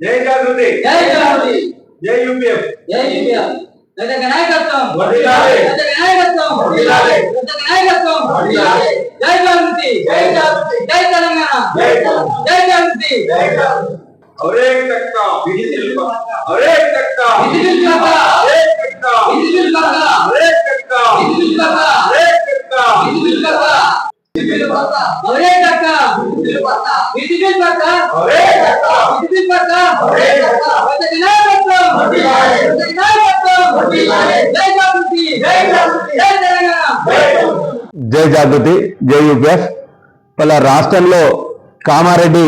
जय जागृति जय जागृति जय यूपीएफ। जय यूपीएफ। तो तो तो जय तो करता हूँ। मोदी लाले जय तो करता हूँ। मोदी लाले जय तो करता हूँ। मोदी लाले जय जागृति जय जागृति जय तेलंगाना। जय जागृति जय जागृति और एक टक्का बिजली बिल का और एक टक्का बिजली बिल का और एक टक्का बिजली बिल का और एक टक्का बिजली बिल का और एक टक्का बिजली बिल का बिजली बिल का और एक टक्का बिजली बिल का और एक జై జాగృతి జై తెలంగాణ జై యూపీఎస్ రాష్ట్రంలో కామారెడ్డి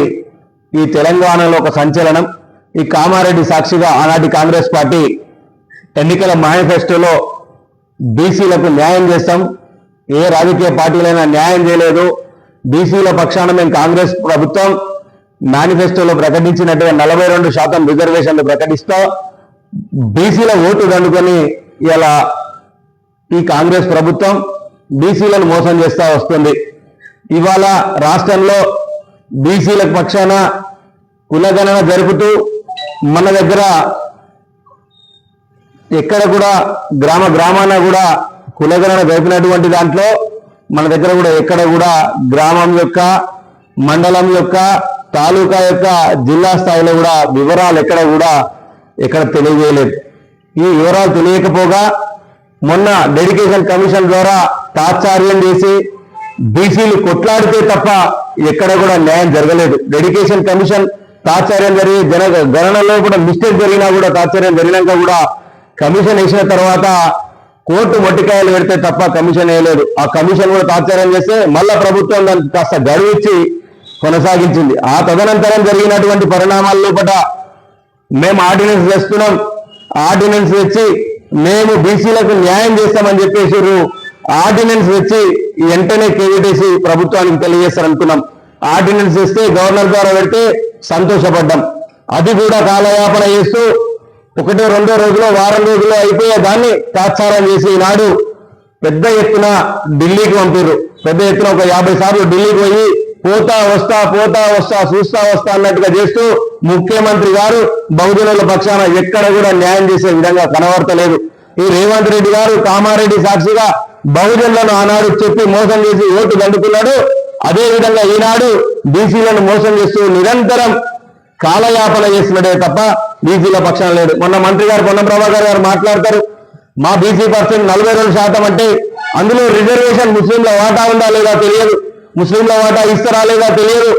ఈ తెలంగాణలో ఒక సంచలనం. ఈ కామారెడ్డి సాక్షిగా ఆనాటి కాంగ్రెస్ పార్టీ ఎన్నికల మేనిఫెస్టోలో బీసీలకు న్యాయం చేస్తాం. ఏ రాజకీయ పార్టీలైనా న్యాయం చేయలేదు. బీసీల పక్షాన మేము కాంగ్రెస్ ప్రభుత్వం. మేనిఫెస్టోలో ప్రకటించినట్టుగా నలభై రెండు శాతం రిజర్వేషన్లు ప్రకటిస్తా బీసీల ఓటు దండుకొని ఇలా ఈ కాంగ్రెస్ ప్రభుత్వం బీసీలను మోసం చేస్తూ వస్తుంది. ఇవాళ రాష్ట్రంలో బీసీల పక్షాన కులగణన జరుపుతూ మన దగ్గర ఎక్కడ కూడా గ్రామ గ్రామాన కూడా కులగణన జరిపినటువంటి దాంట్లో మన దగ్గర కూడా ఎక్కడ కూడా గ్రామం యొక్క మండలం యొక్క తాలూకా యొక్క జిల్లా స్థాయిలో కూడా వివరాలు ఎక్కడ కూడా ఎక్కడ తెలియజేయలేదు. ఈ వివరాలు తెలియకపోగా మొన్న డెడికేషన్ కమిషన్ ద్వారా తాత్సార్యం చేసి బీసీలు కొట్లాడితే తప్ప ఎక్కడ కూడా న్యాయం జరగలేదు. డెడికేషన్ కమిషన్ తాత్సార్యం జరిగి జన గణనలో కూడా మిస్టేక్ జరిగినా కూడా తాత్సార్యం జరిగినాక కూడా కమిషన్ వేసిన తర్వాత కోర్టు మొట్టికాయలు పెడితే తప్ప కమిషన్ వేయలేదు. ఆ కమిషన్ కూడా తాత్సార్యం చేస్తే మళ్ళా ప్రభుత్వం దానికి కాస్త గడువిచ్చి కొనసాగించింది. ఆ తదనంతరం జరిగినటువంటి పరిణామాల లోపల మేము ఆర్డినెన్స్ తెస్తున్నాం. ఆర్డినెన్స్ తెచ్చి మేము బీసీలకు న్యాయం చేస్తామని చెప్పేసారు ఆర్డినెన్స్ తెచ్చి వెంటనే కేవీటీసీ ప్రభుత్వానికి తెలియజేస్తారనుకున్నాం. ఆర్డినెన్స్ తెస్తే గవర్నర్ ద్వారా పెడితే సంతోషపడ్డాం. అది కూడా కాలయాపన చేస్తూ ఒకటో రెండో రోజులో వారం రోజుల్లో అయిపోయే దాన్ని తాత్సారం చేసి ఈనాడు పెద్ద ఎత్తున ఢిల్లీకి పంపారు పెద్ద ఎత్తున ఒక యాభై సార్లు ఢిల్లీకి పోయి పోతా వస్తా పోతా వస్తా చూస్తా వస్తా అన్నట్టుగా చేస్తూ ముఖ్యమంత్రి గారు బహుజనుల పక్షాన ఎక్కడ కూడా న్యాయం చేసే విధంగా కనబడతలేదు. ఈ రేవంత్ రెడ్డి గారు కామారెడ్డి సాక్షిగా బహుజనులను ఆనాడు చెప్పి మోసం చేసి ఓటు దండుకున్నాడు అదే విధంగా ఈనాడు బీసీలను మోసం చేస్తూ నిరంతరం కాలయాపన చేస్తున్నాడే తప్ప బీసీల పక్షాన లేడు. మొన్న మంత్రి గారు పొన్నం ప్రభాకర్ గారు మాట్లాడతారు. మా బీసీ పర్సెంట్ నలభై రెండు శాతం అంటే అందులో రిజర్వేషన్ ముస్లింల వాటా ఉందా లేదా తెలియదు. ముస్లింల వాటా ఇస్తారా లేదా తెలియదు.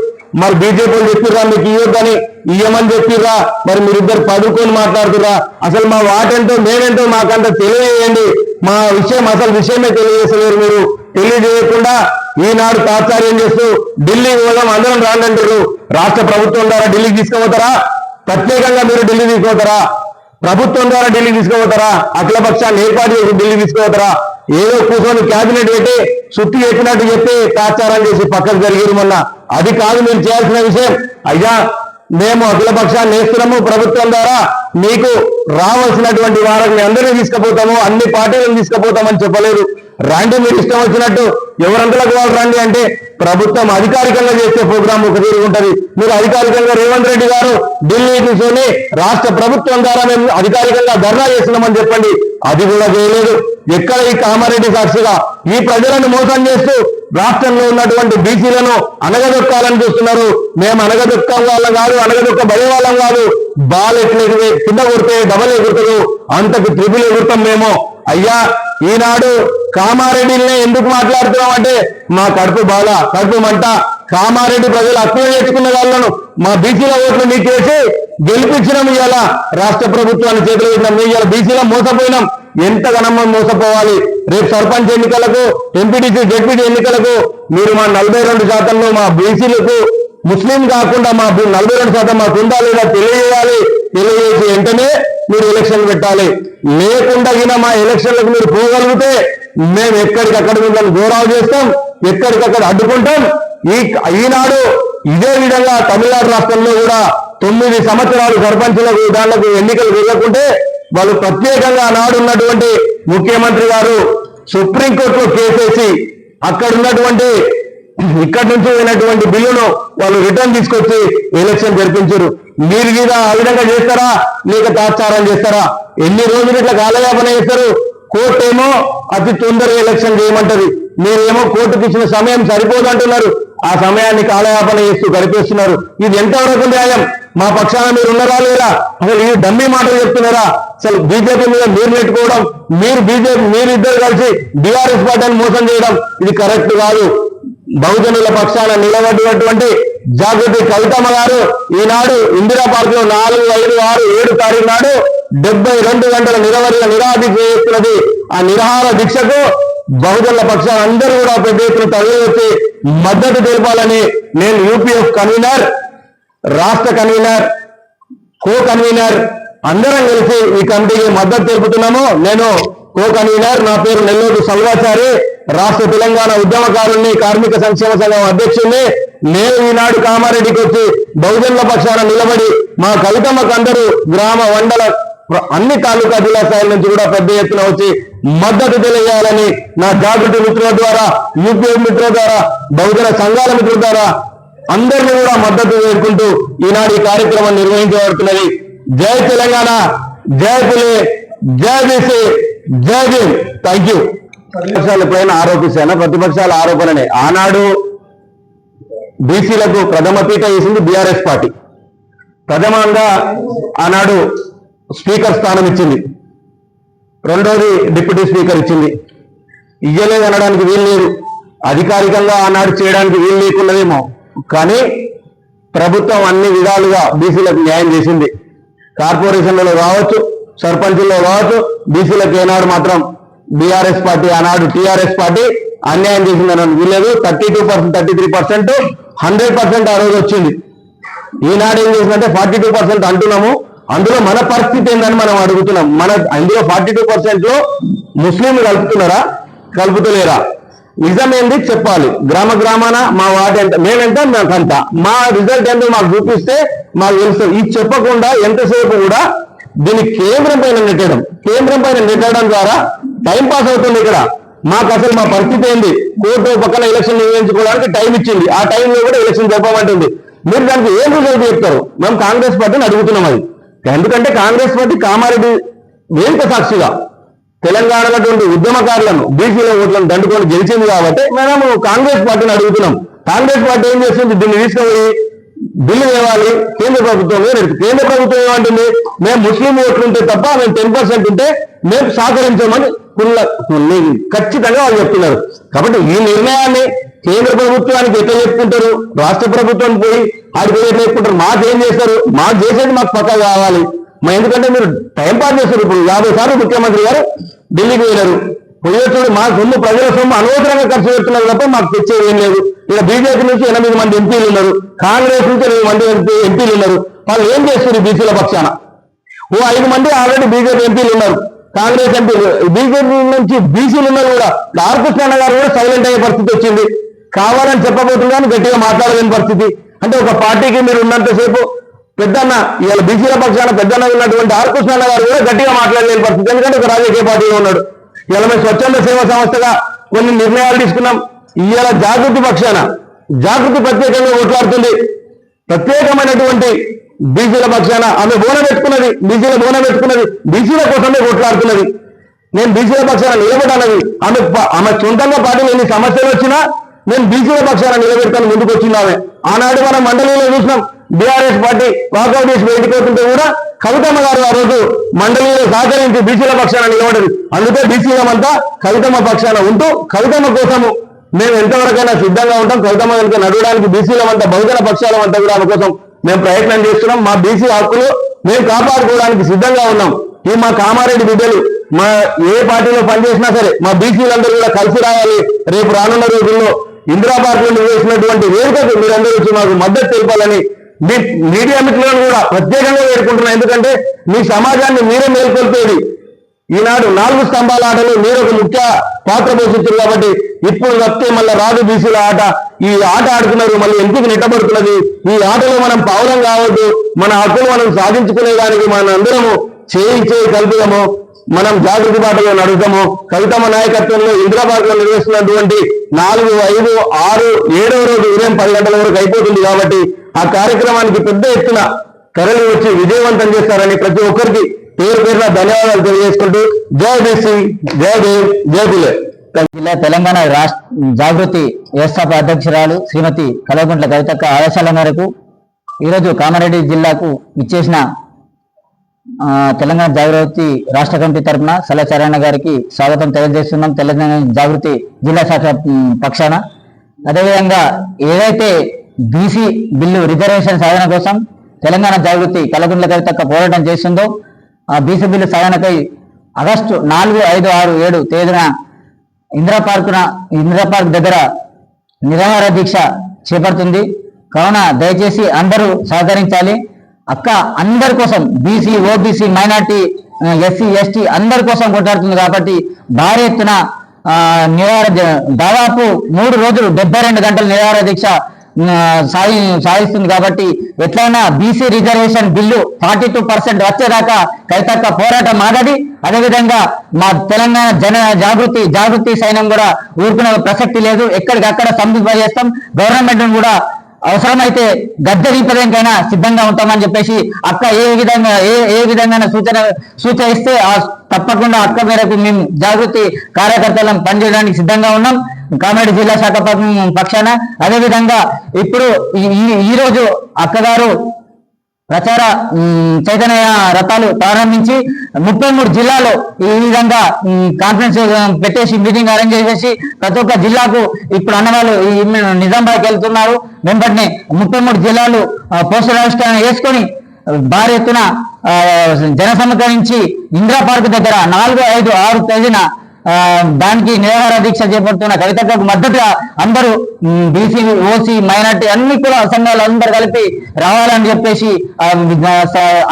మరి బీజేపీ చెప్పిర్రా మీకు ఇవ్వద్దని ఇయ్యమని చెప్పిర్రా. మరి మీరిద్దరు పడుకొని మాట్లాడుతురా అసలు మా వాటెంతో మేమేంటో మాకంత తెలియజేయండి. మా విషయం అసలు విషయమే తెలియజేసలేరు మీరు. తెలియజేయకుండా ఈనాడు తాత్సార్యం చేస్తూ ఢిల్లీ పోదాం అందరం రాండి అంటారు రాష్ట్ర ప్రభుత్వం ద్వారా ఢిల్లీకి తీసుకుపోతారా? ప్రత్యేకంగా మీరు ఢిల్లీ తీసుకుపోతారా? ప్రభుత్వం ద్వారా ఢిల్లీ తీసుకుపోతారా? అఖిలపక్షాన్ని ఏర్పాటు చేసి ఢిల్లీ తీసుకుపోతారా? ఏదో కూర్చొని క్యాబినెట్ పెట్టి సుత్తి చెప్పినట్టు చెప్పి తాచారాలు చేసి పక్కకు జరిగిరు మొన్న. అది కాదు మీరు చేయాల్సిన విషయం. అయ్యా మేము అఖిలపక్షాన్ని వేస్తున్నాము ప్రభుత్వం ద్వారా. మీకు రావాల్సినటువంటి వారిని అందరినీ తీసుకుపోతాము అన్ని పార్టీలను తీసుకుపోతామని చెప్పలేరు రాండి మీరు ఇష్టం వచ్చినట్టు ఎవరంతలకు వాళ్ళు రండి అంటే ప్రభుత్వం అధికారికంగా చేసే ప్రోగ్రామ్ ఒక తీరు ఉంటుంది. మీరు అధికారికంగా రేవంత్ రెడ్డి గారు ఢిల్లీ కూర్చొని రాష్ట్ర ప్రభుత్వం ద్వారా మేము అధికారికంగా ధర్నా చేస్తున్నామని చెప్పండి. అది కూడా చేయలేదు ఎక్కడ ఈ కామారెడ్డి సాక్షిగా? ఈ ప్రజలను మోసం చేస్తూ రాష్ట్రంలో ఉన్నటువంటి బీసీలను అనగదొక్కాలని చూస్తున్నారు. మేము అనగదొక్కం వాళ్ళం కాదు అనగదొక్క భయ వాళ్ళం కాదు. బాల్ ఎట్లా కింద కొడితే డబల్ ఎగురుతారు అంతకు త్రిపుల్ ఎగురుతాం మేము. అయ్యా ఈనాడు కామారెడ్డిని ఎందుకు మాట్లాడుతున్నాం అంటే మా కడుపు బాల కడుపు మంట. కామారెడ్డి ప్రజలు అర్థం చేసుకున్న వాళ్ళను మా బీసీల ఓట్లు నీకేసి గెలిపించినాం ఇవాళ రాష్ట్ర ప్రభుత్వాన్ని చేతులు పెట్టినాం. మేము ఇవాళ బీసీలో మోసపోయినాం. ఎంత గణమ్మ మోసపోవాలి? రేపు సర్పంచ్ ఎన్నికలకు ఎంపీటీసీ జెడ్పీటీ ఎన్నికలకు మీరు మా నలభై రెండు శాతంలో మా బీసీలకు ముస్లిం కాకుండా మా నలభై రెండు శాతం మాకు ఉందా లేదా తెలియజేయాలి. తెలియజేసి వెంటనే మీరు ఎలక్షన్ పెట్టాలి. లేకుండా మా ఎలక్షన్లకు మీరు పోగలిగితే మేము ఎక్కడికక్కడ మిమ్మల్ని గౌరవ చేస్తాం ఎక్కడికక్కడ అడ్డుకుంటాం. ఈ ఈనాడు ఇదే విధంగా తమిళనాడు రాష్ట్రంలో కూడా తొమ్మిది సంవత్సరాలు సర్పంచులకు దాళ్ళకు ఎన్నికలు జరగకుంటే వాళ్ళు ప్రత్యేకంగా నాడు ఉన్నటువంటి ముఖ్యమంత్రి గారు సుప్రీంకోర్టులో కేసేసి అక్కడ ఉన్నటువంటి ఇక్కడి నుంచి పోయినటువంటి బిల్లును వాళ్ళు రిటర్న్ తీసుకొచ్చి ఎలక్షన్ జరిపించారు. మీరు మీద ఆ విధంగా చేస్తారా? లేక తాత్సారం చేస్తారా? ఎన్ని రోజులు ఇట్లా కాలయాపన చేస్తారు? కోర్టు ఏమో అతి తొందరగా ఎలక్షన్ చేయమంటది. మీరేమో కోర్టుకి ఇచ్చిన సమయం సరిపోదు అంటున్నారు. ఆ సమయాన్ని కాలయాపన చేస్తూ గడిపేస్తున్నారు. ఇది ఎంతవరకు న్యాయం? మా పక్షాన మీరు ఉన్నారా లేదా? అసలు ఈ డమ్మి మాటలు చెప్తున్నారా? అసలు బీజేపీ మీద మీరు నెట్టుకోవడం మీరు బీజేపీ మీరిద్దరు కలిసి బీఆర్ఎస్ పార్టీని మోసం చేయడం ఇది కరెక్ట్ కాదు. బహుజనుల పక్షాన నిలబడినటువంటి జాగృతి కవితమ్మ గారు ఈనాడు ఇందిరా పార్క్లో నాలుగు ఐదు ఆరు ఏడు తారీఖు నాడు డెబ్బై రెండు గంటల నిరవధిక నిరాదీక్ష చేస్తున్నది. ఆ నిరాహార దీక్షకు బహుజనుల పక్షాలు అందరూ కూడా పెద్ద ఎత్తున తరలి వచ్చి మద్దతు తెలపాలని నేను యూపీఎఫ్ కన్వీనర్ రాష్ట్ర కన్వీనర్ కో కన్వీనర్ అందరం కలిసి ఈ కమిటీకి మద్దతు తెలుపుతున్నాము. నేను కో కన్వీనర్ నా పేరు నెల్లూరు సల్వాచారి. రాష్ట్ర తెలంగాణ ఉద్యమకారుణ్ణి కార్మిక సంక్షేమ సంఘం అధ్యక్షుడిని నేను ఈనాడు కామారెడ్డికి వచ్చి బహుజనుల పక్షాన నిలబడి మా కవితమ్మకు అందరూ గ్రామ మండల అన్ని తాలూకా జిల్లాస్థాయి నుంచి కూడా పెద్ద ఎత్తున వచ్చి మద్దతు తెలియజేయాలని నా జాగృతి మిత్రుల ద్వారా యూపీఎఫ్ మిత్రుల ద్వారా బహుజన సంఘాల మిత్రుల ద్వారా అందరినీ కూడా మద్దతు వేడుకుంటూ ఈనాడు ఈ కార్యక్రమం నిర్వహించబడుతున్నది. జై తెలంగాణ జై పులి జై బీసీ జై భీమ్. థ్యాంక్ యూ ప్రతిపక్షాలు ఎప్పుడైనా ఆరోపిస్తాను ప్రతిపక్షాల ఆరోపణనే. ఆనాడు బీసీలకు ప్రథమ పీట వేసింది బీఆర్ఎస్ పార్టీ. ప్రథమంగా ఆనాడు స్పీకర్ స్థానం ఇచ్చింది. రెండోది డిప్యూటీ స్పీకర్ ఇచ్చింది. ఇయ్యలేదు అనడానికి వీలు లేదు. అధికారికంగా ఆనాడు చేయడానికి వీలు లేకున్నదేమో. కానీ ప్రభుత్వం అన్ని విధాలుగా బీసీలకు న్యాయం చేసింది. కార్పొరేషన్లలో కావచ్చు సర్పంచుల్లో కావచ్చు బీసీలకు ఏనాడు మాత్రం బీఆర్ఎస్ పార్టీ ఆనాడు టీఆర్ఎస్ పార్టీ అన్యాయం చేసిందని వీలేదు thirty two percent thirty three percent hundred percent ఆ రోజు వచ్చింది. ఈనాడు ఏం చేసిందంటే ఫార్టీ టూ పర్సెంట్ అంటున్నాము. అందులో మన పరిస్థితి ఏందని మనం అడుగుతున్నాం. మన అందులో ఫార్టీ టూ పర్సెంట్లో ముస్లింలు కలుపుతున్నారా? కలుపుతలేరా? నిజమేంది? చెప్పాలి. గ్రామ గ్రామాన మా వాటి ఎంత మేమెంత మాకంత. మా రిజల్ట్ ఎంత మాకు చూపిస్తే మాకు తెలుస్తుంది ఇది చెప్పకుండా ఎంతసేపు కూడా దీన్ని కేంద్రం పైన నెట్టడం. కేంద్రం పైన నెట్టడం ద్వారా టైం పాస్ అవుతుంది ఇక్కడ. మాకు అసలు మా పరిస్థితి ఏంది? కోర్టు పక్కన ఎలక్షన్ నిర్వహించుకోవడానికి టైం ఇచ్చింది. ఆ టైంలో కూడా ఎలక్షన్ జరపమంటుంది. మీరు దానికి ఏం రిజల్ట్ చెప్తారు? మేము కాంగ్రెస్ పార్టీని అడుగుతున్నాం అది. ఎందుకంటే కాంగ్రెస్ పార్టీ కామారెడ్డి వేదిక సాక్షిగా తెలంగాణలోటువంటి ఉద్యమకారులను బీసీల ఓట్లను దండుకొని గెలిచింది కాబట్టి మేము కాంగ్రెస్ పార్టీని అడుగుతున్నాం. కాంగ్రెస్ పార్టీ ఏం చేస్తుంది? దీన్ని తీసుకుపోయి బిల్లు తేవాలి కేంద్ర ప్రభుత్వం లేదు కేంద్ర ప్రభుత్వం ఏమంటుంది? మేము ముస్లిం ఓట్లు ఉంటే తప్ప మేము టెన్ పర్సెంట్ ఉంటే మేము సహకరించమని కుల్ల- ఖచ్చితంగా వాళ్ళు చెప్తున్నారు. కాబట్టి ఈ నిర్ణయాన్ని కేంద్ర ప్రభుత్వానికి ఎట్లా చెప్పుకుంటారు? రాష్ట్ర ప్రభుత్వం పోయి ఆడికి పోయి ఎట్లా చెప్పుకుంటారు? మాకు ఏం చేస్తారు? మాకు చేసేది మాకు పక్కా కావాలి. మా ఎందుకంటే మీరు టైం పాస్ చేస్తారు ఇప్పుడు. యాభై సార్లు ముఖ్యమంత్రి గారు ఢిల్లీకి వెళ్ళారు. పోయేటప్పుడు మా సొమ్ము ప్రజల సొమ్ము అనవసరంగా ఖర్చు పెడుతున్నారు తప్ప మాకు తెచ్చేది ఏం లేదు. ఇక్కడ బీజేపీ నుంచి ఎనిమిది మంది ఎంపీలు ఉన్నారు. కాంగ్రెస్ నుంచి ఎనిమిది మంది ఎంపీలు ఉన్నారు. వాళ్ళు ఏం చేస్తారు బీసీల పక్షాన? ఓ ఐదు మంది ఆల్రెడీ బీజేపీ ఎంపీలు ఉన్నారు. కాంగ్రెస్ ఎంపీలు బీజేపీ నుంచి బీసీలు ఉన్నారు కూడా. ఆర్ కృష్ణ గారు కూడా సైలెంట్ అయ్యే పరిస్థితి వచ్చింది. కావాలని చెప్పబోతున్నాను గట్టిగా మాట్లాడలేని పరిస్థితి. అంటే ఒక పార్టీకి మీరు ఉన్నంతసేపు పెద్దన్న ఇవాళ బీసీల పక్షాన పెద్దన్న ఉన్నటువంటి ఆర్కృష్ణ గారు కూడా గట్టిగా మాట్లాడలేని పరిస్థితి. ఎందుకంటే ఒక రాజకీయ పార్టీలో ఉన్నాడు. ఇవాళ మేము స్వచ్ఛంద సేవా సంస్థగా కొన్ని నిర్ణయాలు తీసుకున్నాం. ఇవాళ జాగృతి పక్షాన జాగృతి ప్రత్యేకంగా కొట్లాడుతుంది. ప్రత్యేకమైనటువంటి బీసీల పక్షాన ఆమె బోన పెట్టుకున్నది బీసీల బోన పెట్టుకున్నది బీసీల కోసమే కొట్లాడుతున్నది. నేను బీసీల పక్షాన నిలబడాలని ఆమె ఆమె సొంతంగా పార్టీలో ఎన్ని సమస్యలు వచ్చినా నేను బీసీల పక్షాన నిలబెడతాను ముందుకు వచ్చింది ఆనాడు మనం మండలిలో చూసినాం బీఆర్ఎస్ పార్టీ వాకౌట్ చేసి బయటకు వస్తుంటే కూడా కవితమ్మ గారు ఆ రోజు మండలిలో సహకరించి బీసీల పక్షాన నిలబడదు అందుకే బీసీలమంతా కవితమ్మ పక్షాన ఉంటూ కవితమ్మ కోసము మేము ఎంతవరకైనా సిద్ధంగా ఉంటాం. కవితమ్మ కనుక నడవడానికి బీసీలమంతా బహుజన పక్షాలమంతా కూడా ఆమె కోసం మేము ప్రయత్నం చేస్తున్నాం. మా బీసీ హక్కులు మేము కాపాడుకోవడానికి సిద్ధంగా ఉన్నాం. ఈ మా కామారెడ్డి బిడ్డలు మా ఏ పార్టీలో పనిచేసినా సరే మా బీసీలందరూ కూడా కలిసి రావాలి. రేపు రానున్న రోజుల్లో ఇందిరా పార్టీలో నిర్వహించినటువంటి వేదికకు మీరందరూ వచ్చి మాకు మద్దతు తెలపాలని మీ మీడియా మిత్రులను కూడా ప్రత్యేకంగా వేడుకుంటున్నాను ఎందుకంటే మీ సమాజాన్ని మీరే మేల్కొల్పేది. ఈనాడు నాలుగు స్తంభాల ఆటలు మీరు ఒక ముఖ్య పాత్ర పోషించారు కాబట్టి ఇప్పుడు వస్తే మళ్ళీ రాదు బీసీల ఆట ఈ ఆట ఆడుతున్నారు మళ్ళీ ఎందుకు నిట్టబడుతున్నది? ఈ ఆటలో మనం పావులం కావద్దు మన హక్కులు మనం సాధించుకునే దానికి మన అందరము చేయి చేయి మనం జాగృతి బాటలో నడుగుతాము కవితమ్మ నాయకత్వంలో ఇందిరాబాద్లో నిర్వహిస్తున్నటువంటి నాలుగు ఐదు ఆరు ఏడవ రోజు ఉదయం పది గంటల వరకు అయిపోతుంది కాబట్టి ఆ కార్యక్రమానికి పెద్ద ఎత్తున తరలి వచ్చి విజయవంతం చేస్తారని ప్రతి ఒక్కరికి పేరు పేరున ధన్యవాదాలు తెలియజేసుకుంటూ జై బీసీ జై దేవ్ జై పిల్లే జిల్లా తెలంగాణ రాష్ట్ర జాగృతి వ్యవస్థాపక అధ్యక్షురాలు శ్రీమతి కలవకుంట్ల కవితక్క ఆదేశాల మేరకు ఈరోజు కామారెడ్డి జిల్లాకు ఇచ్చేసిన తెలంగాణ జాగృతి రాష్ట్ర కమిటీ తరఫున సలచారాయణ గారికి స్వాగతం తెలియజేస్తున్నాం. తెలంగాణ జాగృతి జిల్లా శాఖ పక్షాన. అదేవిధంగా ఏదైతే బీసీ బిల్లు రిజర్వేషన్ సాధన కోసం తెలంగాణ జాగృతి కలగుండ్ల కవితక్క పోరాటం చేస్తుందో ఆ బీసీ బిల్లు సాధనకై ఆగస్టు నాలుగు ఐదు ఆరు ఏడు తేదీన ఇందిరా పార్కున ఇందిరా పార్క్ దగ్గర నిరాహార దీక్ష చేపడుతుంది. కావున దయచేసి అందరూ సహకరించాలి. అక్క అందరి కోసం BC OBC minority SC ST అందరి కోసం కొట్లాడుతుంది కాబట్టి భారీ ఎత్తున ఆ, నిరాహార దాదాపు మూడు రోజులు డెబ్బై రెండు గంటల నిరాహార దీక్ష సాయి సాగిస్తుంది కాబట్టి ఎట్లయినా BC reservation bill forty two percent వచ్చేదాకా కైతక్క పోరాటం మాదది అదేవిధంగా మా తెలంగాణ జన జాగృతి జాగృతి సైన్యం కూడా ఊరుకునే ప్రసక్తి లేదు. ఎక్కడికక్కడ సంధింపజేస్తాం గవర్నమెంట్ కూడా అవసరమైతే గద్దె దింపడానికైనా సిద్ధంగా ఉంటామని చెప్పేసి అక్క ఏ విధంగా ఏ ఏ విధంగా సూచన సూచన ఆ తప్పకుండా అక్క మేరకు మేము జాగృతి కార్యకర్తలను పనిచేయడానికి సిద్ధంగా ఉన్నాం. కామారెడ్డి జిల్లా శాఖ పక్షాన. అదేవిధంగా ఇప్పుడు ఈ- ఈ- ఈ రోజు అక్కగారు ప్రచార చైతన్య రథాలు ప్రారంభించి ముప్పై మూడు జిల్లాలో ఈ విధంగా కాన్ఫరెన్స్ పెట్టేసి మీటింగ్ అరేంజ్ చేసేసి ప్రతి ఒక్క జిల్లాకు ఇప్పుడు అన్నవాళ్ళు ఈ నిజామాబాద్కి వెళ్తున్నారు. వెంబడిని ముప్పై మూడు జిల్లాలు పోస్టర్ పోస్టల్ ఆవిష్కరణ వేసుకొని భారీ ఎత్తున జన సమీకరించి ఇందిరా పార్క్ దగ్గర నాలుగు ఐదు ఆరు తేదీన దానికి నిరాహార దీక్ష చేపడుతున్న కవితకు మద్దతుగా అందరూ బీసీ ఓసీ మైనార్టీ అన్ని కూడా సంఘాలు అందరూ కలిపి రావాలని చెప్పేసి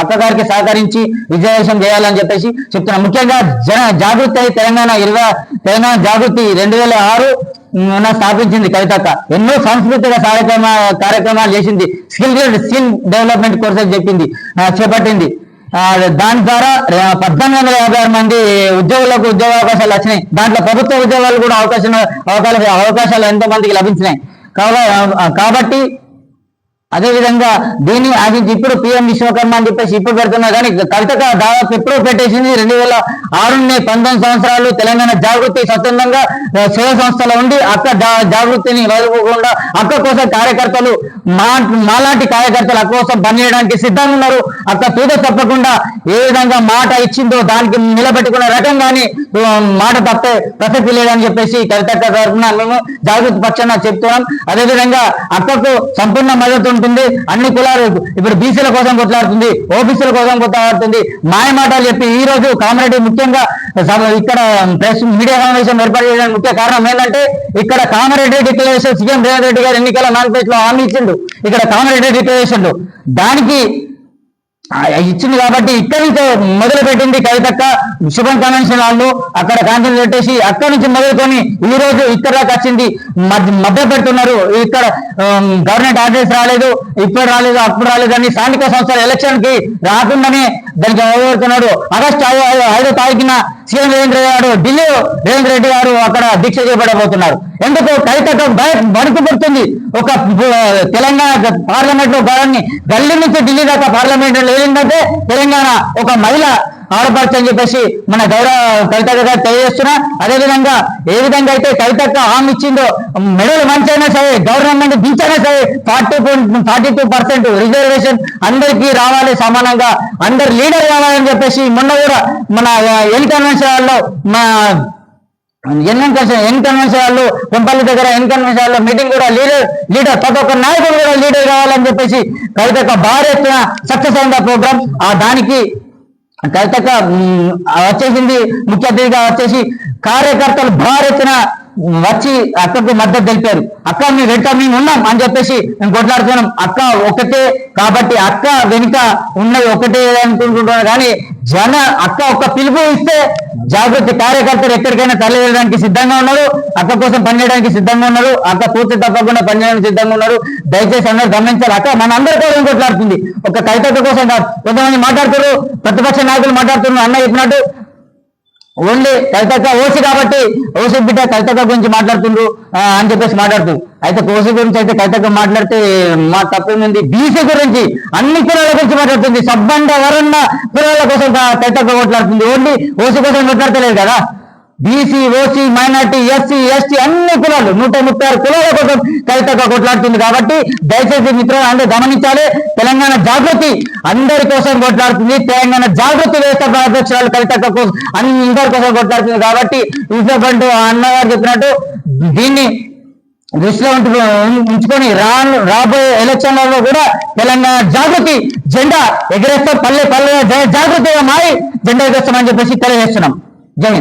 అక్కగారికి సహకరించి విజయవేశం చేయాలని చెప్పేసి చెప్తున్నా. ముఖ్యంగా జన జాగృతి తెలంగాణ ఇరవై తెలంగాణ జాగృతి రెండు వేల ఆరు స్థాపించింది కవితక్క ఎన్నో సాంస్కృతిక కార్యక్రమ కార్యక్రమాలు చేసింది. స్కిల్ స్కిల్ డెవలప్మెంట్ కోర్సెస్ చెప్పింది చేపట్టింది. దాని ద్వారా పద్దెనిమిది పద్నాలుగు వందల యాభై ఆరు మంది ఉద్యోగులకు ఉద్యోగ అవకాశాలు వచ్చినాయి. దాంట్లో ప్రభుత్వ ఉద్యోగాలు కూడా అవకాశం అవకాశాలు అవకాశాలు ఎంతో మందికి లభించినాయి. కాబట్టి అదే విధంగా దీన్ని ఆశించి ఇప్పుడు పిఎం విశ్వకర్మ అని చెప్పేసి ఇప్పుడు పెడుతున్నారు. కానీ కవిత దాదాపు ఎప్పుడో పెట్టేసింది రెండు వేల ఆరు పంతొమ్మిది సంవత్సరాలు తెలంగాణ జాగృతి స్వతంత్రంగా సేవ సంస్థలో ఉండి అక్క జా- జాగృతిని వదులుకోకుండా అక్క కోసం కార్యకర్తలు మా మాలాంటి కార్యకర్తలు అక్క కోసం పనిచేయడానికి సిద్ధంగా ఉన్నారు. అక్క తూద తప్పకుండా ఏ విధంగా మాట ఇచ్చిందో దానికి నిలబెట్టుకున్న రకం కానీ మాట తప్పే ప్రసక్తి లేదని చెప్పేసి కవితక్క తరఫున మేము జాగృతి పక్షాన చెప్తున్నాం. అదేవిధంగా అక్కకు సంపూర్ణ మద్దతు ఉంటుంది అన్ని కులాలు ఇప్పుడు బీసీల కోసం కొట్లాడుతుంది ఓబీసీల కోసం కొట్లాడుతుంది. మాయమాటలు చెప్పి ఈ రోజు కామరెడ్డి ముఖ్యంగా ఇక్కడ ప్రెస్ మీడియా సమావేశం ఏర్పాటు చేయడానికి ముఖ్య కారణం ఏంటంటే ఇక్కడ కామరెడ్డి డిక్లరేషన్ సీఎం రేవంత్ రెడ్డి గారు ఎన్నికల మేనిఫెస్టోలో హామీ ఇచ్చిండు. ఇక్కడ కామరెడ్డి డిక్లరేషన్ దానికి ఇచ్చింది కాబట్టి ఇక్కడి నుంచి మొదలు పెట్టింది కవితక్క. శుభం కన్వెన్షన్ వాళ్ళు. అక్కడ కాంతిని పెట్టేసి అక్కడి నుంచి మొదలుకొని ఈ రోజు ఇక్కడ దాకా వచ్చింది. మధ్య మధ్య పెడుతున్నారు. ఇక్కడ గవర్నమెంట్ ఆర్డర్స్ రాలేదు. ఇప్పుడు రాలేదు అప్పుడు రాలేదు అని స్థానిక సంస్థల ఎలక్షన్కి రాకుండానే దానికి ఓడుతున్నాడు ఆగస్టు ఐదో తారీఖున సీఎం రేవంత్ రెడ్డి గారు ఢిల్లీ రేవంత్ రెడ్డి గారు అక్కడ దీక్ష చేపడబోతున్నారు ఎందుకు కవితకు భయ వణుకు ఒక తెలంగాణ పార్లమెంట్లో గారిని గల్లీ నుంచి ఢిల్లీ దాకా పార్లమెంట్లో ఏంటంటే తెలంగాణ ఒక మహిళ ఆడపడచ్చు అని చెప్పేసి మన గౌరవ కవిత గారు తెలియజేస్తున్నా. అదేవిధంగా ఏ విధంగా అయితే కవితక్క హామీ ఇచ్చిందో మెడల్ మంచైనా సరే గవర్నమెంట్ దించైనా సరే forty forty two percent reservation అందరికీ రావాలి సమానంగా. అందరు లీడర్ కావాలని చెప్పేసి మొన్న కూడా మన ఎన్ కన్వెన్షన్ హాల్లో మా ఎన్ కన్వెన్షన్ ఎన్ కొంపల్లి దగ్గర ఎన్ కన్వెన్షన్లో మీటింగ్ కూడా లీడర్ లీడర్ ప్రతి ఒక్క నాయకుడు కూడా లీడర్ కావాలని చెప్పేసి కవిత భారీ ఎత్తున సక్సెస్ అయిన ప్రోగ్రామ్ ఆ దానికి కవితక్క వచ్చేసింది ముఖ్య అతిథిగా వచ్చేసి కార్యకర్తలు భారెత్తిన వచ్చి అక్కకు మద్దతు తెలిపారు. అక్క మీ వెంట మేము ఉన్నాం అని చెప్పేసి మేము కొట్లాడుతున్నాం. అక్క ఒకటే. కాబట్టి అక్క వెనుక ఉన్నది ఒకటే అనుకుంటున్నాను. కానీ జన అక్క ఒక్క పిలుపు ఇస్తే జాగృతి కార్యకర్తలు ఎక్కడికైనా తరలి వెళ్ళడానికి సిద్ధంగా ఉన్నారు. అక్క కోసం పనిచేయడానికి సిద్ధంగా ఉన్నారు. అక్క పూర్తి తప్పకుండా పనిచేయడానికి సిద్ధంగా ఉన్నారు. దయచేసి అందరూ గమనించాలి. అక్క మన అందరి కోసం కొట్లాడుతుంది? ఒక కవితక్క కోసం కాదు. కొంతమంది మాట్లాడుతారు ప్రతిపక్ష నాయకులు మాట్లాడుతున్నారు. అన్న చెప్పినట్టు ఓన్లీ కవితక్క ఓసి కాబట్టి ఓసి బిడ్డ కవితక్క గురించి మాట్లాడుతుండ్రు ఆ, అని చెప్పేసి మాట్లాడుతూ. అయితే ఓసి గురించి అయితే కవితక్క మాట్లాడితే మా తప్పేముంది బీసీ గురించి అన్ని కులాల గురించి మాట్లాడుతుంది. సబ్బండ వరన్న కులాల కోసం క- కవితక్క కొట్లాడుతుంది. ఓన్లీ ఓసి కోసం కొట్లాడతలేదు కదా? BC OC minority SC ST అన్ని కులాలు నూట ముప్పై ఆరు కులాల కోసం కవితక్క కొట్లాడుతుంది కాబట్టి దయచేసి మిత్రులు అందరూ గమనించాలి. తెలంగాణ జాగృతి అందరి కోసం కొట్లాడుతుంది. తెలంగాణ జాగృతి వ్యవస్థ అధ్యక్షురాలు కవితక్క కోసం అందరి కోసం కొట్లాడుతుంది కాబట్టి ఇటువంటి అన్నగారు చెప్పినట్టు దీన్ని దృష్టిలో ఉంచుకొని రా రాబోయే ఎలక్షన్లలో కూడా తెలంగాణ జాగృతి జెండా ఎగరేస్తాం పల్లె పల్లె జాగృతిగా మారి జెండా ఎగరేస్తామని చెప్పేసి తెలియజేస్తున్నాం. జై